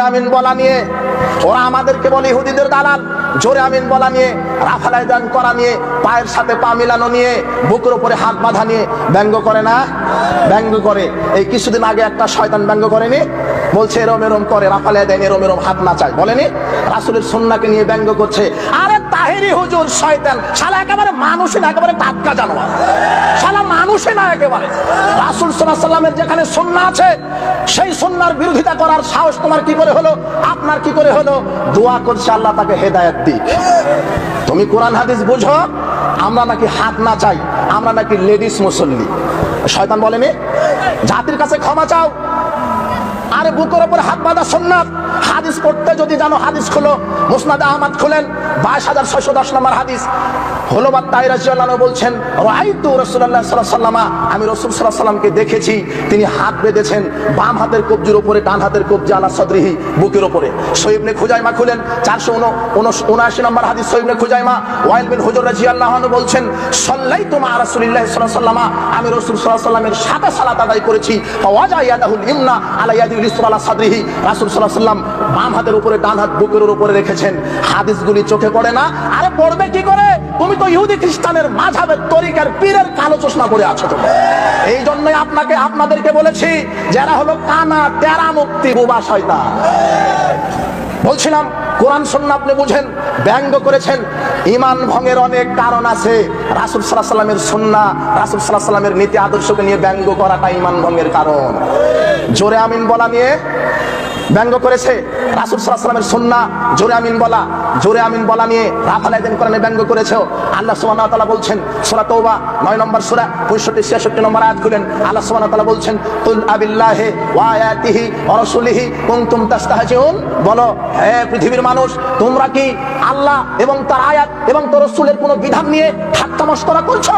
আমিন বলা নিয়ে, ওরা আমাদেরকে বলে ইহুদিদের দালাল। জোরে আমিন বলা নিয়ে রাফালাই দান করা নিয়ে, পায়ের সাথে পা মিলানো নিয়ে, বুকের উপরে হাত বাঁধা নিয়ে ব্যঙ্গ করে না? ব্যঙ্গ করে। এই কিছুদিন আগে একটা শয়তান ব্যঙ্গ করেনি? বলছে, এরম এরম করে রাফালাই দেন এরম এরম হাত না চায় বলেনি? রাসুলের সন্নাকে নিয়ে ব্যঙ্গ করছে। আরে তাহেরি হুজুর, শয়তান। শালা একেবারে মানুষই না, একেবারে টাটকা জানোয়ার। শালা মানুষই না একেবারে। রাসুল সাল্লামের যেখানে সন্না আছে, সেই সন্ন্যার বিরোধিতা করার সাহস তোমার কি করে হলো? আপনার কি করে হলো? দোয়া করছে আল্লাহ তাকে হেদায়েত দিক। তুমি কোরআন, হাদিস বুঝো, আমরা নাকি হাত না চাই, আমরা নাকি লেডিস মুসল্লি। শয়তান বলেনি? জাতির কাছে ক্ষমা চাও। আরে বুকের উপর হাত বাঁধা সন্ন্যাত হাদিস পড়তে যদি জানো, হাদিস খোলো। মুসনাদ আহমদ খুলেন। বাইশ হাজার ছয়শো দশ নম্বর হাদিস। হলো বা তাই বলছেন রাইতু রসুল্লাহ সাল্লাহ সাল্লামা আমি রসুল সাল্লাহ সাল্লামকে দেখেছি, তিনি হাত বেঁধেছেন বাম হাতের কবজির ডান হাতের কবজি আলা সদরিহি বুকের সৈবনে খুজাইমা খুলেন। চারশো উনআশি নম্বর হাদিস সৈবনে খুজাইমা। ওয়াইল বিন হুজুর রাজিয়াল্লাহ বলছেন সল্লাই তোমা রাসুলিল্লাহ সাল্লাহ সাল্লামা আমি রসুল সাল্লাহ সাল্লামের সাথে সালাত আদায় করেছি ওয়াজা ইয়াদাহুল ইমনা আলা ইয়াদিল চোখে পড়ে না, আরে পড়বে কি করে? তুমি তো ইহুদি খ্রিস্টানের তরিকার পীরের কালো আছো এই জন্যই আপনাকে, আপনাদেরকে বলেছি, যারা হলো কানা, তেরা মুক্তি শয়তা বলছিলাম কোরআন সন্না আপনি বুঝেন, ব্যঙ্গ করেছেন। ইমান ভঙ্গের অনেক কারণ আছে। রাসুল সাল্লাহ সাল্লামের সন্না রাসুল সাল্লাহ সাল্লামের নীতি আদর্শকে নিয়ে ব্যঙ্গ করাটা ইমান ভঙ্গের কারণ। জোরে আমিন বলা নিয়ে ব্যঙ্গ করেছে। রাসুল সাল্লামের সন্না, জোরে আমিন বলা, জোরে আমিন বলা নিয়ে রাফাল আইদিন কোরআনে ব্যঙ্গ করেছে। আল্লাহ সুবহানাহু ওয়া বলছেন, সূরা তওবা 9 নম্বর সূরা 65 66 নম্বর আয়াত খুলেন। আল্লাহ সুবহানাহু ওয়া তাআলা বলছেন, কুল আবিল্লাহি ওয়া আয়াতিহি ওয়া রাসূলিহি কুনতুম তাস্তাহজিউন? বলো, হে পৃথিবীর মানুষ, তোমরা কি আল্লাহ এবং তার আয়াত এবং তার রাসূলের কোনো বিধান নিয়ে ঠাট্টা মশকরা করছ?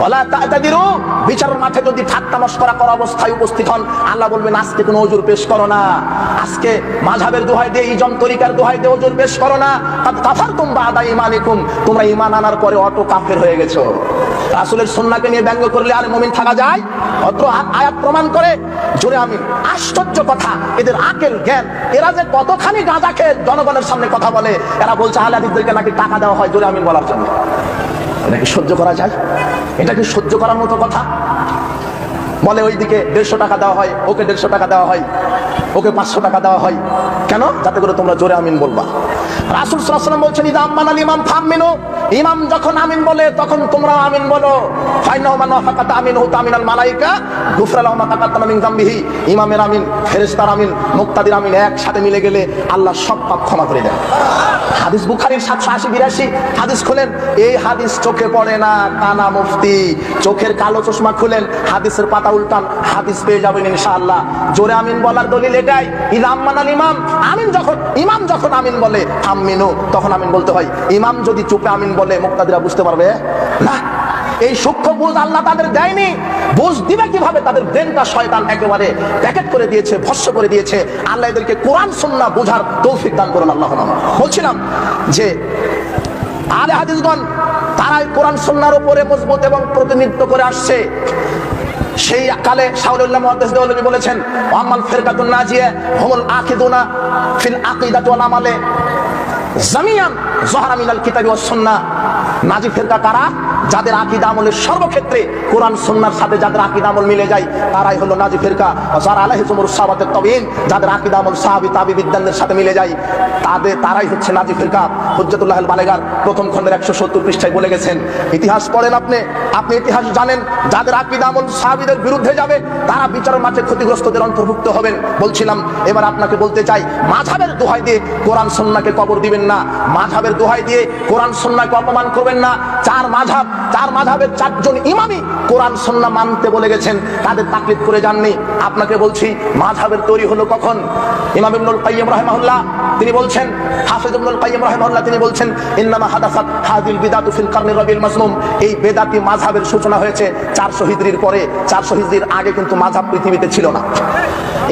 ওয়ালা তা'তাদিরু বিচারের মাঠে যদি ঠাট্টা মশকরা করা অবস্থায় উপস্থিত হন, আল্লাহ বলবেন, আজকে কোনো ওজুর পেশ করো না। আজকে মাঝহাবের দোহাই দিয়ে, ইজম তরিকার দোহাই দিয়ে ওজন বেশ করো না। কাদ কাফারতুম বাদা ঈমানিকুম। তোমরা ইমান আনার পরে অটো কাফের হয়ে গেছো। রাসূলের সুন্নাহকে নিয়ে ব্যঙ্গ করলে আর মুমিন থাকা যায়? অত্র আয়াত প্রমাণ করে, জোরে আমি, আশ্চর্য কথা, এদের আকেল, জ্ঞান, এরা যে কতখানি গাঁজা খেয়ে জনগণের সামনে কথা বলে, এরা বলছে আহলাদিসদেরকে নাকি টাকা দেওয়া হয়? জোরে আমিন বলার জন্য। এটা কি সহ্য করা যায়? এটা কি সহ্য করার মতো কথা? বলে ওইদিকে দেড়শো টাকা দেওয়া হয়, ওকে দেড়শো টাকা দেওয়া হয়। ওকে পাঁচশো টাকা দেওয়া হয়। কেন? যাতে করে তোমরা জোরে আমিন বলবা। রাসুল সাল্লাম বলছেন, ইদা আম্মান আল ইমাম থামিনো ইমাম যখন আমিন বলে, তখন তোমরা আমিন বলো। মুক্তাদির চোখে পড়ে না, কানা মুফতি, চোখের কালো চশমা খুলেন, হাদিসের পাতা উল্টান, হাদিস পেয়ে যাবেন ইনশাআল্লাহ। জোরে আমিন বলার দলিল এটাই আল ইমাম, আমিন যখন, ইমাম যখন আমিন বলে, আমিনু, তখন আমিন বলতে হয়, ইমাম যদি চুপে আমিন বলে মুক্তাদিরা বুঝতে পারবে? না, এই সূক্ষ্ম বুঝ আল্লাহ তাদের দেয়নি। বুঝ দিবে কীভাবে? তাদের ব্রেনটা শয়তান একেবারে প্যাকেট করে দিয়েছে ভস্য করে দিয়েছে। আল্লাহ এদেরকে কোরআন, সুন্নাহ বোঝার তৌফিক দান করুন আল্লাহ বলছিলাম যে, আলে হাদিসগণ, তারাই কোরআন, সুন্নাহর উপরে মজবুত এবং প্রতিনিধিত্ব করে আসছে। সেই কালে বলেছেন ওয়াম্মাল ফিরকাতুন নাজিয়া, হুমুল আকিদুনা ফিল আকিদাতি আমালে। জামিয়ান জহরামিনাল কিতাবি ওয়াস সুন্নাহ। নাজি ফিরকা কারা? যাদের আকীদা আমলের সর্বক্ষেত্রে কোরআন সুন্নাহর সাথে যাদের আকীদা আমল মিলে যায়, তারাই হলো নাজি ফিরকা ওয়া যারা আলাইহি জুমুর সাহাবাতের তাবিঈন। যাদের আকীদা আমল সাহাবী তাবি বিদ্যানদের সাথে মিলে যায় তাদের তারাই হচ্ছে নাজি ফিরকা। হুজ্জাতুল্লাহ বালেগার প্রথম খণ্ডের 170 পৃষ্ঠায় বলে গেছেন, ইতিহাস পড়েন আপনি আপনি ইতিহাস জানেন, যাদের আকীদা আমল সাহাবিদের বিরুদ্ধে যাবে, তারা বিচারের মাঠে ক্ষতিগ্রস্তদের অন্তর্ভুক্ত হবেন। বলছিলাম, এবার আপনাকে বলতে চাই মাঝাবের দোহাই দিয়ে কোরআন সন্নাকে কবর দিবেন না মাঝাবের দোহাই দিয়ে কোরআন সন্নাকে অপমান করবেন না, চার মাঝাব চার মাঝাবের চারজন ইমামি কোরআন সন্না মানতে বলে গেছেন। তাদের তাকলিদ করে যাননি। আপনাকে বলছি মাঝাবের তৈরি হলো কখন? ইমাম ইবনুল কাইয়্যিম রাহিমাহুল্লাহ, তিনি বলছেন, হাফিজ ইবনুল কাইয়্যিম রাহিমাহুল্লাহ, তিনি বলছেন, ইন্নামা হাদাসাত হাদিল বিদাতু ফিল কারনির রবিল মাসনুম এই বেদাতি মাযহাবের সূচনা হয়েছে 400 হিজরির পরে। 400 হিজরির আগে কিন্তু মাযহাব পৃথিবীতে ছিল না।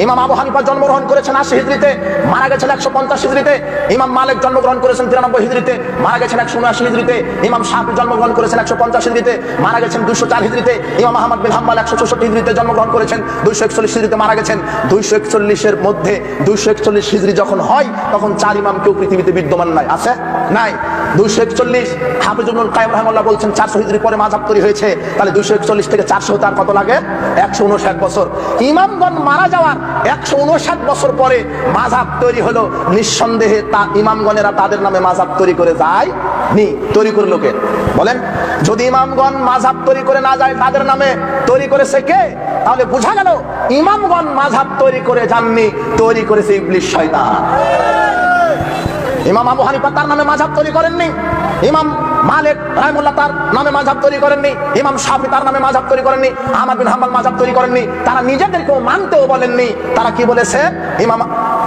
ইমাম আবু হানিফা জন্মগ্রহণ করেছেন আশি হিজড়িতে, মারা গেছেন একশো পঞ্চাশ হিজড়িতে, ইমাম মালিক জন্মগ্রহণ করেছেন তিরানব্বই হিজড়িতে, মারা গেছেন একশো উনআশি হিজড়িতে, ইমাম শাহি জন্মগ্রহণ করেছেন একশো পঞ্চাশ হিজড়িতে, মারা গেছেন দুশো চার হিজড়িতে, ইমাম আহমদ বিন হাম্বাল একশো চৌষট্টি হিজড়িতে জন্মগ্রহণ করেছেন, দুইশো একচল্লিশ হিজড়িতে মারা গেছেন, দুইশো একচল্লিশের মধ্যে দুইশো একচল্লিশ হিজড়ি যখন হয়, তখন চার ইমাম কেউ পৃথিবীতে বিদ্যমান নাই, আছে? নাই। দুইশো একচল্লিশ হাফিজুল রহমাল্লাহ বলছেন চারশো হিজড়ি পরে মাঝাব তৈরি হয়েছে। তাহলে দুইশো একচল্লিশ থেকে চারশো তার কত লাগে? একশো উনষাট বছর। ইমামগণ মারা যাওয়ার একশো উনষাট বছর পরে মাঝাব তৈরি হলো। নিঃসন্দেহে তা ইমামগণেরা তাদের নামে মাঝাব তৈরি করে যায় নি, তৈরি করে লোকে। বলেন, যদি ইমামগণ মাঝাব তৈরি করে না যায়, তাদের নামে তৈরি করেছে কে? তাহলে বোঝা গেল, ইমামগণ মাঝাব তৈরি করে যাননি, তৈরি করেছে ইবলিশ শয়তান। ইমাম আবু হানিফা তার নামে মাঝাব তৈরি করেননি। ইমাম মালিক রাহমুল্লাহ তার নামে মাঝাব তৈরি করেননি। ইমাম শাফি তার নামে মাঝাব তৈরি করেননি। আহমদ বিন হাম্বল মাঝাব তৈরি করেননি। তারা নিজেদেরকেও মানতেও বলেননি। তারা কি বলেছে? ইমাম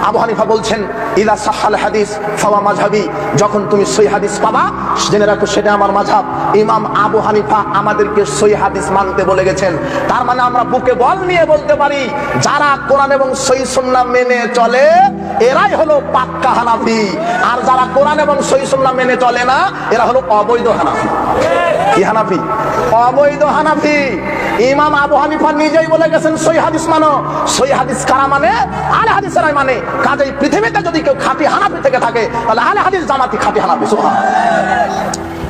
আবু হানিফা বলছেন ইলা সাহাল হাদিস ফাওয়া মাঝহাবি যখন তুমি সই হাদিস পাবা, জেনে রাখো সেটা আমার মাঝহাব ইমাম আবু হানিফা আমাদেরকে সই হাদিস মানতে বলে গেছেন। তার মানে আমরা বুকে বল নিয়ে বলতে পারি, যারা কোরআন এবং সই সুন্নাহ মেনে চলে, এরাই হলো পাক্কা হানাফি। আর যারা কোরআন এবং সই সুন্নাহ মেনে চলে না, এরা হলো অবৈধ হানাফি। কি হানাফি? অবৈধ হানাফি। ইমাম আবু হানিফা নিজেই বলে গেছেন সই হাদিস মানো। সই হাদিস কারা মানে? আলে হাদিসেরাই মানে। কাজেই পৃথিবীতে যদি কেউ খাঁটি হানাফি থেকে থাকে, তাহলে আলে হাদিস জামাতি খাঁটি হানাফি।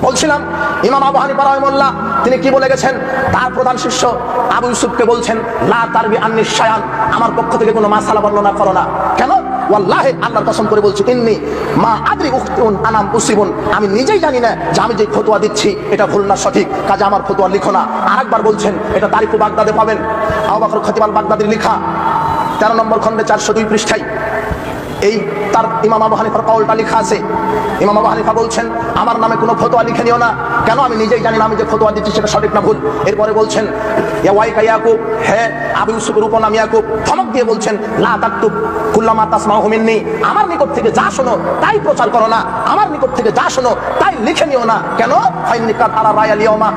বলছিলাম, ইমাম আবু হানিফা রহমুল্লাহ তিনি কি বলে গেছেন? তার প্রধান শিষ্য আবু ইউসুফকে বলছেন, লা তারবি আন্নি শায়ান। আমার পক্ষ থেকে কোনো মাসালা বর্ণনা করো না। কেন? ওয়াল্লাহে, আল্লাহর কসম করে বলছি, ইন্নি মা আদ্রি উখতুন, আনাম উসিবুন আমি নিজেই জানি না যে আমি যে ফতোয়া দিচ্ছি, এটা ভুল না সঠিক। কাজে আমার ফতোয়া লিখো না। আরেকবার বলছেন, এটা তারিফু বাগদাদে পাবেন। আবু বকর খতিবাল বাগদাদির লেখা, তেরো নম্বর খণ্ডে চারশো দুই পৃষ্ঠায়। এই তার ইমাম আবু হানিফার কওলটা লেখা আছে। ইমাম আবু হানিফা বলছেন, আমার নামে কোনো ফতোয়া লিখে নিও না। কেন আমি নিজেই জানি না, আমি যে ফতোয়া দিচ্ছি সেটা সঠিক না ভুল? এরপরে বলছেন, ইয়া ইয়াকুব হ্যাঁ আবু ইউসুফের উপনাম ইয়াকুব। ধমক দিয়ে বলছেন কুল্লামা তাসমাউ মিন্নি। আমার নিকট থেকে যা শোনো, তাই প্রচার করো না। আমার নিকট থেকে যা শোনো, তাই লিখে নিও না। কেন? তারা রায় আলিয়মা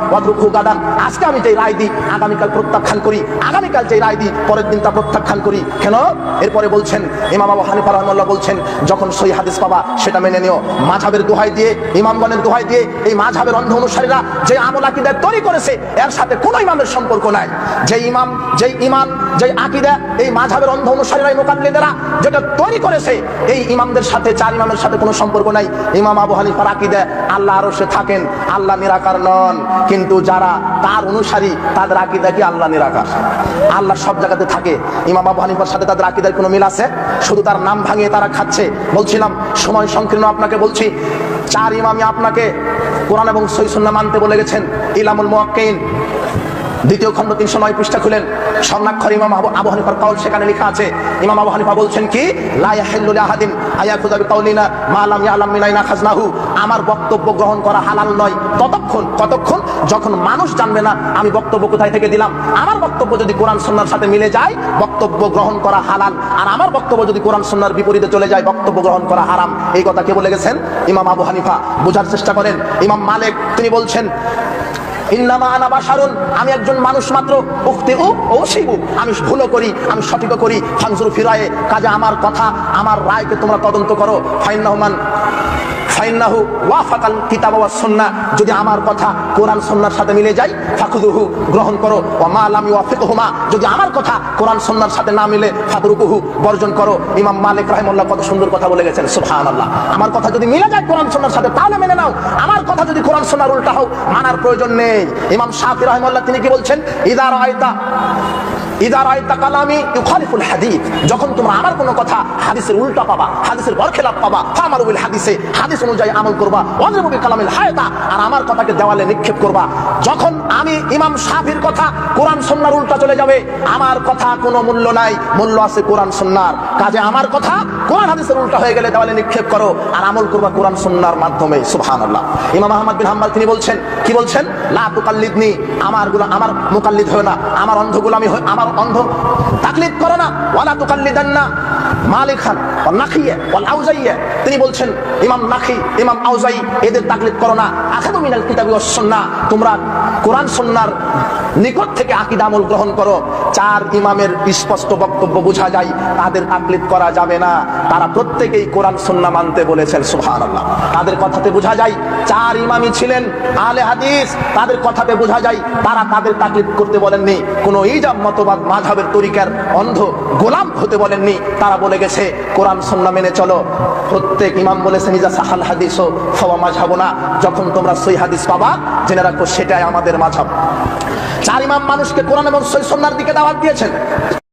গাদান। আজকে আমি যে রায় দিই, আগামীকাল প্রত্যাখ্যান করি। আগামীকাল যে রায় দিই, পরের দিন তা প্রত্যাখ্যান করি। কেন? এরপরে বলছেন, ইমাম আবু হানিফা রহমাল্লাহ বলছেন, যখন সই হাদিস পাবা, সেটা মেনে নিও। মাঝাবের দোহাই দিয়ে, ইমামগণের দোহাই দিয়ে, এই মাঝাবের অন্ধ অনুসারীরা যে আমল আকিদা তৈরি করেছে, এর সাথে কোনো ইমামের সম্পর্ক নাই। যে ইমাম যে ইমাম, যে আকিদা, এই মাঝাবের অন্ধ অনুসারীরা মোকাল্লিদেরা যেটা তৈরি করেছে, এই ইমামদের সাথে, চার ইমামের সাথে কোনো সম্পর্ক নাই। ইমাম আবু হানিফার আকিদা, আল্লাহ আরও সে থাকেন, আল্লাহ নিরাকার নন। কিন্তু যারা তার অনুসারী, তাদের আকিদা কি আল্লাহ নিরাকার? আল্লাহ সব জায়গাতে থাকে। ইমাম আবু হানিফার সাথে তাদের আকিদার কোনো মিল আছে? শুধু তার নাম ভাঙিয়ে তারা খাচ্ছে। বলছিলাম, সময় সংকীর্ণ আপনাকে বলছি চার ইমামি আপনাকে কোরআন এবং সৈসন্না মানতে বলে গেছেন ইলামুল মোয়াক্কিন। দ্বিতীয় খণ্ড তিনশো নয় পৃষ্ঠা খুলেন। স্বর্ণাক্ষর ইমাম আবু হানিফার কাউল সেখানে লেখা আছে। ইমাম আবু হানিফা বলছেন কি? আমার বক্তব্য গ্রহণ করা হালাল নয়। ততক্ষণ কতক্ষণ যখন মানুষ জানবে না, আমি বক্তব্য কোথায় থেকে দিলাম? আমার বক্তব্য যদি কোরআন সুন্নাহর সাথে মিলে যায়, বক্তব্য গ্রহণ করা হালাল। আর আমার বক্তব্য যদি কোরআন সুন্নাহর বিপরীতে চলে যায়, বক্তব্য গ্রহণ করা হারাম। এই কথা কে বলে গেছেন? ইমাম আবু হানিফা। বোঝার চেষ্টা করেন। ইমাম মালিক, তিনি বলছেন আমি একজন মানুষ মাত্র উক্তি ও শিবু আমি ভুলও করি, আমি সঠিকও করি। ফাংসুর ফিরায়ে, কাজে আমার কথা, আমার রায়কে তোমরা তদন্ত করো। ফাইন রহমান ফাইন্নাহু ওয়াফাকাল কিতাব ওয়াস সুন্নাহ যদি আমার কথা কোরআন সুন্নাহর সাথে মিলে যায়, ফাখুদুহু, গ্রহণ করো। ওয়া মা লাম ইউয়াফিকহুমা যদি আমার কথা কোরআন সুন্নাহর সাথে না মিলে ফাদরুকুহু বর্জন করো। ইমাম মালিক রাহিমাহুল্লাহ কত সুন্দর কথা বলে গেছেন, সুবহানাল্লাহ। আমার কথা যদি মিলে যায় কোরআন সুন্নাহর সাথে, তাহলে মেনে নাও। আমার কথা যদি কোরআন সুন্নাহর উল্টা হোক মানার প্রয়োজন নেই। ইমাম শাফি রাহিমাহুল্লাহ তিনি কি বলছেন? ইদা রাআইতা যখন তোমরা আমার কোনো কথা হাদিসের উল্টা পাবা, হাদিসের বরখেলাপ পাবা ফামারু বিল হাদিসে, হাদিস অনুযায়ী আমল করবা হায়াতা, আর আমার কথাকে দেওয়ালে নিক্ষেপ করবা। যখন আমি ইমাম শাফির কথা কোরআন সুন্নাহর উল্টা চলে যাবে, আমার কথা কোনো মূল্য নাই, মূল্য আছে কোরআন সুন্নাহর কাজে আমার কথা কোরআন হাদিসের উল্টা হয়ে গেলে দেওয়ালে নিক্ষেপ করো, আর আমল করবা কোরআন সুন্নাহর মাধ্যমে, সুবহানাল্লাহ। ইমাম আহমদ বিন হাম্বল, তিনি বলছেন, কি বলছেন? লা তুকাল্লিদনি, আমারগুলো, আমার মুকাল্লিদ হয় না, আমার অন্ধ গোলামি হয়, আমার অন্ধ। তাকলিদ করো না। ওয়ালা তুকাল্লিদান না মালিক খান তিনি বলছেন, ইমাম নাখি, ইমাম আউজাই, এদের করো না। তোমরা কোরআন নিকট থেকে গ্রহণ করো। চার ইমামের স্পষ্ট বক্তব্য বোঝা যায়, তাদের করা যাবে না। তারা প্রত্যেকেই কোরআন মানতে বলেছেন তাদের কথাতে বোঝা যায়, চার ইমামই ছিলেন আলে হাদিস। তাদের কথাতে বোঝা যায়, তারা তাদের তাকলিদ করতে বলেননি। কোন ইজাব, মতবাদ মাঝাবের তরিকার অন্ধ গোলাম হতে বলেননি। তারা বলে গেছে, কোরআন সুন্নাহ মেনে চলো। প্রত্যেক ইমাম বলেছেন, ইজা সাহাল হাদিস ও ফওয়া মাঝহাবু না যখন তোমরা সই হাদিস পাবা, জেনে রাখো সেটাই আমাদের মাঝহাব চার ইমাম মানুষকে কোরআন এবং সই সন্ন্যার দিকে দাওয়াত দিয়েছেন।